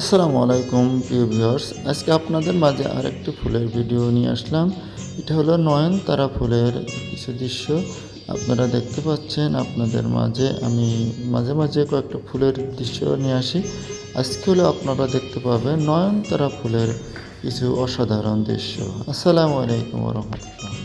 আসসালামু আলাইকুম, প্রিয় ভিউয়ার্স। আজকে আপনাদের মাঝে আরেকটি ফুলের ভিডিও নিয়ে আসলাম। এটা হলো নয়নতারা ফুলের কিছু দৃশ্য। আপনারা দেখতে পাচ্ছেন, আপনাদের মাঝে আমি মাঝে মাঝে কয়েকটা ফুলের দৃশ্য নিয়ে আসি। আজকে হলো আপনারা দেখতে পাবেন নয়নতারা ফুলের কিছু অসাধারণ দৃশ্য। আসসালামু আলাইকুম রহমতুল্লাহ।